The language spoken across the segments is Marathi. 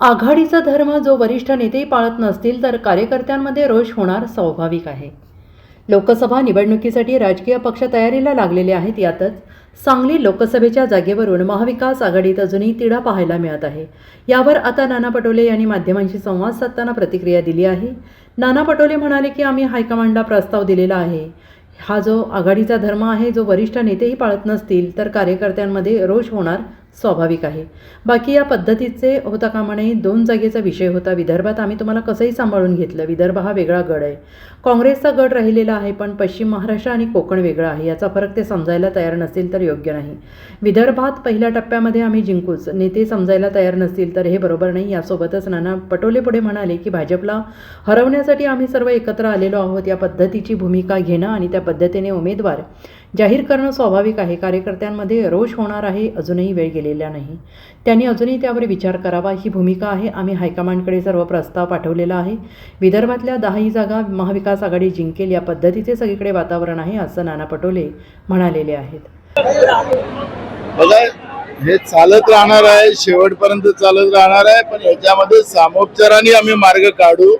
आघाडीचा धर्म जो वरिष्ठ नेतेही पाळत नसतील तर कार्यकर्त्यांमध्ये रोष होणार स्वाभाविक आहे. लोकसभा निवडणुकीसाठी राजकीय पक्ष तयारीला लागलेले आहेत यातच सांगली लोकसभेच्या जागेवरून महाविकास आघाडीत अजूनही तिढा पाहायला मिळत आहे. यावर आता नाना पटोले यांनी माध्यमांशी संवाद साधताना प्रतिक्रिया दिली आहे. नाना पटोले म्हणाले की आम्ही हायकमांडला प्रस्ताव दिलेला आहे. हा जो आघाडीचा धर्म आहे जो वरिष्ठ नेतेही पाळत नसतील तर कार्यकर्त्यांमध्ये रोष होणार स्वाभाविक आहे. बाकी या पद्धतीचे होता कामा नये दोन जागेचा विषय होता. विदर्भात आम्ही तुम्हाला कसंही सांभाळून घेतलं. विदर्भ हा वेगळा गड आहे. काँग्रेसचा गड राहिलेला आहे पण पश्चिम महाराष्ट्र आणि कोकण वेगळा आहे. याचा फरक ते समजायला तयार नसतील तर योग्य नाही. विदर्भात पहिल्या टप्प्यामध्ये आम्ही जिंकूच. नेते समजायला तयार नसतील तर हे बरोबर नाही. यासोबतच नाना पटोले पुढे म्हणाले की भाजपला हरवण्यासाठी आम्ही सर्व एकत्र आलेलो आहोत. या पद्धतीची भूमिका घेणं आणि त्या पद्धतीने उमेदवार जाहीर करणं स्वाभाविक आहे. कार्यकर्त्यांमध्ये रोष होणार आहे. अजूनही वेळ केलेल्या नाही. त्यांनी अजूनही त्यावर विचार करावा. ही भूमिका आहे. आम्ही हायकमांडकडे सर्व प्रस्ताव पाठवलेला आहे. विदर्भातल्या दहाही जागा महाविकास आघाडी जिंकेल या पद्धतीचे सगळीकडे वातावरण आहे असं नाना पटोले म्हणालेले आहेत. हे चालत राहणार आहे. शेवटपर्यंत चालत राहणार आहे. पण याच्यामध्ये सामोपचाराने आम्ही मार्ग काढू.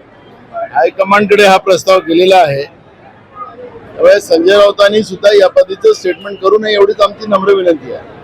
हायकमांडकडे हा प्रस्ताव केलेला आहे. त्यामुळे संजय राऊतांनी सुद्धा या पद्धतीचं स्टेटमेंट करू नये एवढीच आमची नम्र विनंती आहे.